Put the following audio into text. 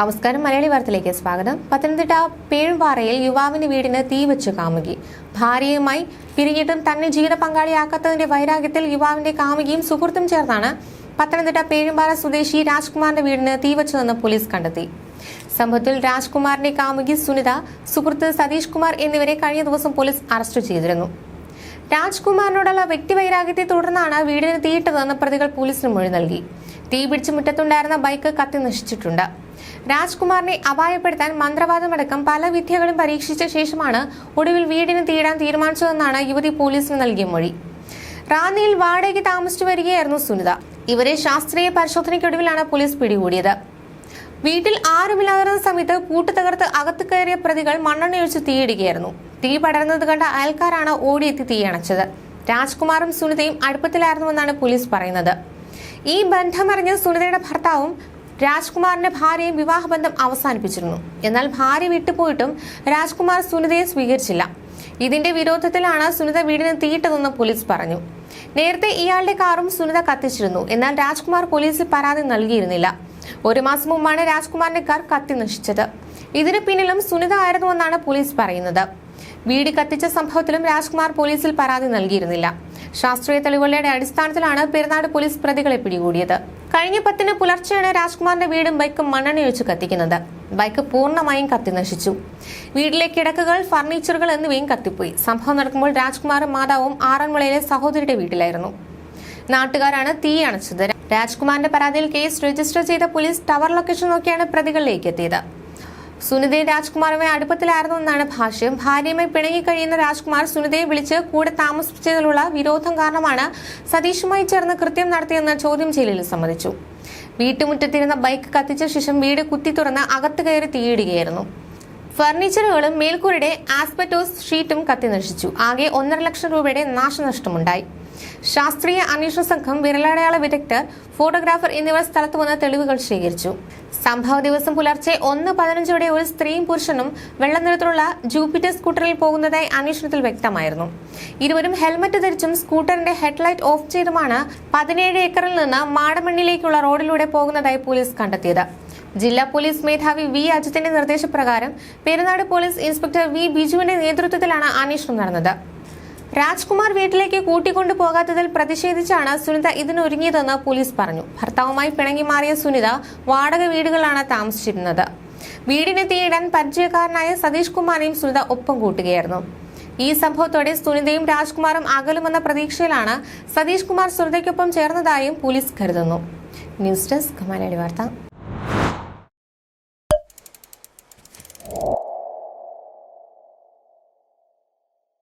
നമസ്കാരം. മലയാളി വാർത്തയിലേക്ക് സ്വാഗതം. പത്തനംതിട്ട പേഴുംപാറയിൽ യുവാവിന്റെ വീടിന് തീ വെച്ച് കാമുകി. ഭാര്യയുമായി പിരിഞ്ഞിട്ടും തന്നെ ജീവിത പങ്കാളിയാക്കാത്തതിന്റെ വൈരാഗ്യത്തിൽ യുവാവിന്റെ കാമുകിയും സുഹൃത്തും ചേർന്നാണ് പത്തനംതിട്ട പേഴുംപാറ സ്വദേശി രാജ്കുമാറിന്റെ വീടിന് തീ വെച്ചതെന്ന് പോലീസ് കണ്ടെത്തി. സംഭവത്തിൽ രാജ്കുമാറിന്റെ കാമുകി സുനിത സുഹൃത്ത് സതീഷ് കുമാർ എന്നിവരെ കഴിഞ്ഞ ദിവസം പോലീസ് അറസ്റ്റ് ചെയ്തിരുന്നു. രാജ്കുമാറിനോടുള്ള വ്യക്തിവൈരാഗ്യത്തെ തുടർന്നാണ് വീടിന് തീയിട്ടതെന്ന് പ്രതികൾ പോലീസിന് മൊഴി നൽകി. തീ പിടിച്ച് മുറ്റത്തുണ്ടായിരുന്ന ബൈക്ക് കത്തി നശിച്ചിട്ടുണ്ട്. രാജ്കുമാറിനെ അപായപ്പെടുത്താൻ മന്ത്രവാദമടക്കം പല വിദ്യകളും പരീക്ഷിച്ച ശേഷമാണ് ഒടുവിൽ വീടിന് തീയിടാൻ തീരുമാനിച്ചതെന്നാണ് യുവതി പോലീസിന് നൽകിയ മൊഴി. റാന്നിയിൽ വാടകയ്ക്ക് താമസിച്ചു വരികയായിരുന്നു സുനിത. ഇവരെ ശാസ്ത്രീയ പരിശോധനയ്ക്കൊടുവിലാണ് പോലീസ് പിടികൂടിയത്. വീട്ടിൽ ആരുമില്ലാതിരുന്ന സമയത്ത് പൂട്ട് തകർത്ത് അകത്ത് കയറിയ പ്രതികൾ മണ്ണെണ്ണയൊഴിച്ച് തീയിടുകയായിരുന്നു. തീ പടർന്നത് കണ്ട അയൽക്കാരാണ് ഓടിയെത്തി തീയണച്ചത് രാജ്കുമാറും സുനിതയും അടുപ്പത്തിലായിരുന്നുവെന്നാണ് പോലീസ് പറയുന്നത്. ഈ ബന്ധമറിഞ്ഞ് സുനിതയുടെ ഭർത്താവും രാജ്കുമാറിന്റെ ഭാര്യയും വിവാഹബന്ധം അവസാനിപ്പിച്ചിരുന്നു. എന്നാൽ ഭാര്യ വിട്ടുപോയിട്ടും രാജ്കുമാർ സുനിതയെ സ്വീകരിച്ചില്ല. ഇതിന്റെ വിരോധത്തിലാണ് സുനിത വീടിന് തീയിട്ടതെന്ന് പോലീസ് പറഞ്ഞു. നേരത്തെ ഇയാളുടെ കാറും സുനിത കത്തിച്ചിരുന്നു. എന്നാൽ രാജ്കുമാർ പോലീസിൽ പരാതി നൽകിയിരുന്നില്ല. ഒരു മാസം മുമ്പാണ് രാജ്കുമാറിന്റെ കാർ കത്തി നശിച്ചത്. ഇതിനു പിന്നിലും സുനിത ആയിരുന്നുവെന്നാണ് പോലീസ് പറയുന്നത്. വീട് കത്തിച്ച സംഭവത്തിലും രാജ്കുമാർ പോലീസിൽ പരാതി നൽകിയിരുന്നില്ല. ശാസ്ത്രീയ തെളിവുകളുടെ അടിസ്ഥാനത്തിലാണ് പെരുന്നാട് പോലീസ് പ്രതികളെ പിടികൂടിയത്. കഴിഞ്ഞ പത്തിന് പുലർച്ചെയാണ് രാജ്കുമാറിന്റെ വീടും ബൈക്കും മണ്ണെണ്ണയൊഴിച്ച് കത്തിക്കുന്നത്. ബൈക്ക് പൂർണമായും കത്തി നശിച്ചു. വീട്ടിലെ കിടക്കുകൾ ഫർണിച്ചറുകൾ എന്നിവയും കത്തിപ്പോയി. സംഭവം നടക്കുമ്പോൾ രാജ്കുമാറും മാതാവും ആറന്മുളയിലെ സഹോദരിയുടെ വീട്ടിലായിരുന്നു. നാട്ടുകാരാണ് തീ അണച്ചത്. രാജ്കുമാറിന്റെ പരാതിയിൽ കേസ് രജിസ്റ്റർ ചെയ്ത പോലീസ് ടവർ ലൊക്കേഷൻ നോക്കിയാണ് പ്രതികളിലേക്ക് എത്തിയത്. സുനിതയും രാജ്കുമാറുമായി അടുപ്പത്തിലായിരുന്നു എന്നാണ് ഭാഷ്യം. ഭാര്യയുമായി പിണങ്ങി കഴിയുന്ന രാജ്കുമാർ സുനിതയെ വിളിച്ച് കൂടെ താമസിച്ചതിലുള്ള വിരോധം കാരണമാണ് സതീഷുമായി ചേർന്ന് കൃത്യം നടത്തിയെന്ന് ചോദ്യം ചെയ്യലിൽ സമ്മതിച്ചു. വീട്ടുമുറ്റത്തിരുന്ന ബൈക്ക് കത്തിച്ച ശേഷം വീട് കുത്തി തുറന്ന് അകത്ത് കയറി തീയിടുകയായിരുന്നു. ഫർണിച്ചറുകളും മേൽക്കൂരയുടെ ആസ്പെറ്റോസ് ഷീറ്റും കത്തി നശിച്ചു. ആകെ ഒന്നര ലക്ഷം രൂപയുടെ നാശനഷ്ടമുണ്ടായി. ശാസ്ത്രീയ അന്വേഷണ സംഘം വിരലടയാള വിദഗ്ധർ ഫോട്ടോഗ്രാഫർ എന്നിവർ സ്ഥലത്ത് വന്ന തെളിവുകൾ ശേഖരിച്ചു. സംഭവ ദിവസം പുലർച്ചെ ഒന്ന് പതിനഞ്ചോടെ ഒരു സ്ത്രീയും പുരുഷനും വെള്ള നിറത്തിലുള്ള ജൂപ്പിറ്റർ സ്കൂട്ടറിൽ പോകുന്നതായി അന്വേഷണത്തിൽ വ്യക്തമായിരുന്നു. ഇരുവരും ഹെൽമറ്റ് ധരിച്ചും സ്കൂട്ടറിന്റെ ഹെഡ്ലൈറ്റ് ഓഫ് ചെയ്തുമാണ് പതിനേഴ് ഏക്കറിൽ നിന്ന് മാടമണ്ണിലേക്കുള്ള റോഡിലൂടെ പോകുന്നതായി പോലീസ് കണ്ടെത്തിയത്. ജില്ലാ പോലീസ് മേധാവി വി അജിത്തിന്റെ നിർദ്ദേശപ്രകാരം പെരുന്നാട് പോലീസ് ഇൻസ്പെക്ടർ വി ബിജുവിന്റെ നേതൃത്വത്തിലാണ് അന്വേഷണം നടന്നത്. രാജ്കുമാർ വീട്ടിലേക്ക് കൂട്ടിക്കൊണ്ടു പോകാത്തതിൽ പ്രതിഷേധിച്ചാണ് സുനിത ഇതിനൊരുങ്ങിയതെന്ന് പോലീസ് പറഞ്ഞു. ഭർത്താവുമായി പിണങ്ങി മാറിയ സുനിത വാടക വീടുകളാണ് താമസിച്ചിരുന്നത്. വീടിന് തീയിടാൻ പരിചയക്കാരനായ സതീഷ് കുമാറിനെയും സുനിത ഒപ്പം കൂട്ടുകയായിരുന്നു. ഈ സംഭവത്തോടെ സുനിതയും രാജ്കുമാറും അകലുമെന്ന പ്രതീക്ഷയിലാണ് സതീഷ് കുമാർ സുനിതയ്ക്കൊപ്പം ചേർന്നതായും പോലീസ് കരുതുന്നു. News desk Malayali Vartha.